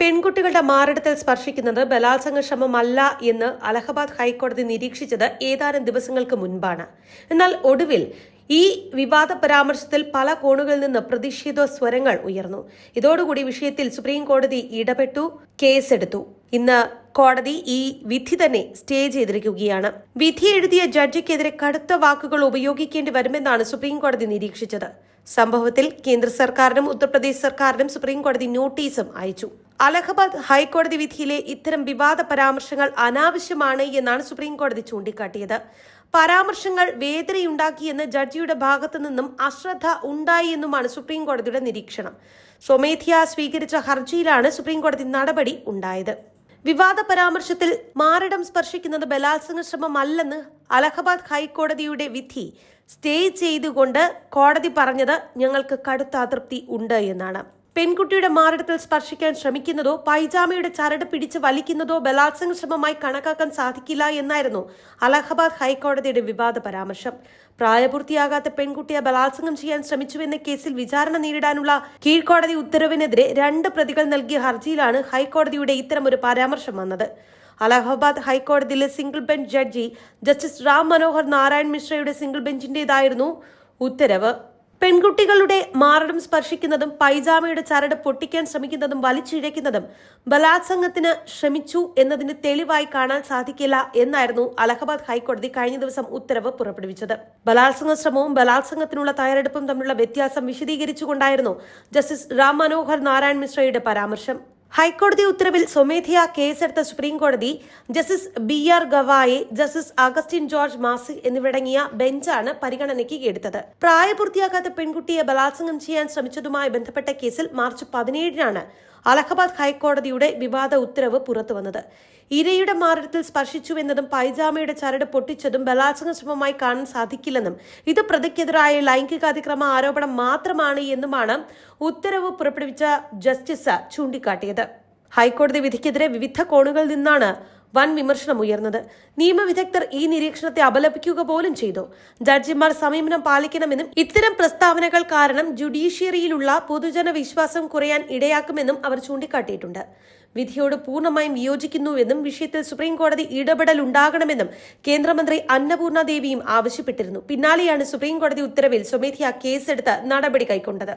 പെൺകുട്ടികളുടെ മാറിടത്തിൽ സ്പർശിക്കുന്നത് ബലാത്സംഗ ശ്രമമല്ല എന്ന് അലഹബാദ് ഹൈക്കോടതി നിരീക്ഷിച്ചത് ഏതാനും ദിവസങ്ങൾക്ക് മുൻപാണ്. എന്നാൽ ഒടുവിൽ ഈ വിവാദ പരാമർശത്തിൽ പല കോണുകളിൽ നിന്ന് പ്രതിഷേധ സ്വരങ്ങൾ ഉയർന്നു. ഇതോടുകൂടി വിഷയത്തിൽ സുപ്രീം കോടതി ഇടപെട്ടു കേസെടുത്തു. ഇന്ന് കോടതി ഈ വിധി തന്നെ സ്റ്റേ ചെയ്തിരിക്കുകയാണ്. വിധി എഴുതിയ ജഡ്ജിക്കെതിരെ കടുത്ത വാക്കുകൾ ഉപയോഗിക്കേണ്ടി വരുമെന്നാണ് സുപ്രീം കോടതി നിരീക്ഷിച്ചത്. സംഭവത്തിൽ കേന്ദ്ര സർക്കാരിനും ഉത്തർപ്രദേശ് സർക്കാരിനും സുപ്രീം കോടതി നോട്ടീസും അയച്ചു. അലഹബാദ് ഹൈക്കോടതി വിധിയിലെ ഇത്തരം വിവാദ പരാമർശങ്ങൾ അനാവശ്യമാണ് എന്നാണ് സുപ്രീം കോടതി ചൂണ്ടിക്കാട്ടിയത്. പരാമർശങ്ങൾ വേദനയുണ്ടാക്കിയെന്ന് ജഡ്ജിയുടെ ഭാഗത്തു നിന്നും അശ്രദ്ധ ഉണ്ടായി എന്നുമാണ് സുപ്രീം കോടതിയുടെ നിരീക്ഷണം. സ്വമേധ്യ സ്വീകരിച്ച ഹർജിയിലാണ് സുപ്രീം കോടതി നടപടി ഉണ്ടായത്. വിവാദ പരാമർശത്തിൽ മാറിടം സ്പർശിക്കുന്നത് ബലാത്സംഗ ശ്രമമല്ലെന്ന് അലഹബാദ് ഹൈക്കോടതിയുടെ വിധി സ്റ്റേ ചെയ്തുകൊണ്ട് കോടതി പറഞ്ഞത് ഞങ്ങൾക്ക് കടുത്ത അതൃപ്തി ഉണ്ട് എന്നാണ്. പെൺകുട്ടിയുടെ മാറിടത്തിൽ സ്പർശിക്കാൻ ശ്രമിക്കുന്നതോ പൈജാമയുടെ ചരട് പിടിച്ച് വലിക്കുന്നതോ ബലാത്സംഗ ശ്രമമായി കണക്കാക്കാൻ സാധിക്കില്ല എന്നായിരുന്നു അലഹബാദ് ഹൈക്കോടതിയുടെ വിവാദ പരാമർശം. പ്രായപൂർത്തിയാകാത്ത പെൺകുട്ടിയെ ബലാത്സംഗം ചെയ്യാൻ ശ്രമിച്ചുവെന്ന കേസിൽ വിചാരണ നേരിടാനുള്ള കീഴ്ക്കോടതി ഉത്തരവിനെതിരെ രണ്ട് പ്രതികൾ നൽകിയ ഹർജിയിലാണ് ഹൈക്കോടതിയുടെ ഇത്തരമൊരു പരാമർശം വന്നത്. അലഹബാദ് ഹൈക്കോടതിയിലെ single bench judge justice Ram Manohar Narayan മിശ്രയുടെ single ബെഞ്ചിന്റേതായിരുന്നു ഉത്തരവ്. പെൺകുട്ടികളുടെ മാറടം സ്പർശിക്കുന്നതും പൈജാമയുടെ ചരട് പൊട്ടിക്കാൻ ശ്രമിക്കുന്നതും വലിച്ചിഴയ്ക്കുന്നതും ബലാത്സംഗത്തിന് ശ്രമിച്ചു എന്നതിന് തെളിവായി കാണാൻ സാധിക്കില്ല എന്നായിരുന്നു അലഹബാദ് ഹൈക്കോടതി കഴിഞ്ഞ ദിവസം ഉത്തരവ് പുറപ്പെടുവിച്ചത്. ബലാത്സംഗ ശ്രമവും ബലാത്സംഗത്തിനുള്ള തയ്യാറെടുപ്പും തമ്മിലുള്ള വ്യത്യാസം വിശദീകരിച്ചുകൊണ്ടായിരുന്നു ജസ്റ്റിസ് റാം മനോഹർ നാരായൺ മിശ്രയുടെ പരാമർശം. ഹൈക്കോടതി ഉത്തരവിൽ സ്വമേധയാ കേസെടുത്ത സുപ്രീം കോടതി ജസ്റ്റിസ് ബി ആർ ഗവായെ ജസ്റ്റിസ് അഗസ്റ്റിൻ ജോർജ് മാസി എന്നിവരടങ്ങിയ ബെഞ്ചാണ് പരിഗണനയ്ക്ക് എടുത്തത്. പ്രായപൂർത്തിയാകാത്ത പെൺകുട്ടിയെ ബലാത്സംഗം ചെയ്യാൻ ശ്രമിച്ചതുമായി ബന്ധപ്പെട്ട കേസിൽ മാർച്ച് പതിനേഴിനാണ് അലഹബാദ് ഹൈക്കോടതിയുടെ വിവാദ ഉത്തരവ് പുറത്തുവന്നത് ഇരയുടെ മാറിടത്തിൽ സ്പർശിച്ചുവെന്നതും പൈജാമയുടെ ചരട് പൊട്ടിച്ചതും ബലാത്സംഗ ശ്രമമായി കാണാൻ സാധിക്കില്ലെന്നും ഇത് പ്രതിക്കെതിരായ ലൈംഗികാതിക്രമ ആരോപണം മാത്രമാണ് എന്നുമാണ് ഉത്തരവ് പുറപ്പെടുവിച്ച ജസ്റ്റിസ് ചൂണ്ടിക്കാട്ടിയത്. ഹൈക്കോടതി വിധിക്കെതിരെ വിവിധ കോണുകളിൽ നിന്നാണ് വൻ വിമർശനം ഉയർന്നത്. നിയമവിദഗ്ധർ ഈ നിരീക്ഷണത്തെ അപലപിക്കുക പോലും ചെയ്തു. ജഡ്ജിമാർ സമീപനം പാലിക്കണമെന്നും ഇത്തരം പ്രസ്താവനകൾ കാരണം ജുഡീഷ്യറിയിലുള്ള പൊതുജന വിശ്വാസം കുറയാൻ ഇടയാക്കുമെന്നും അവർ ചൂണ്ടിക്കാട്ടിയിട്ടുണ്ട്. വിധിയോട് പൂർണമായും വിയോജിക്കുന്നുവെന്നും വിഷയത്തിൽ സുപ്രീം കോടതി ഇടപെടൽ ഉണ്ടാകണമെന്നും കേന്ദ്രമന്ത്രി അന്നപൂർണ ദേവിയും ആവശ്യപ്പെട്ടിരുന്നു. പിന്നാലെയാണ് സുപ്രീം കോടതി ഉത്തരവിൽ സ്വമേധയാ കേസെടുത്ത് നടപടി കൈക്കൊണ്ടത്.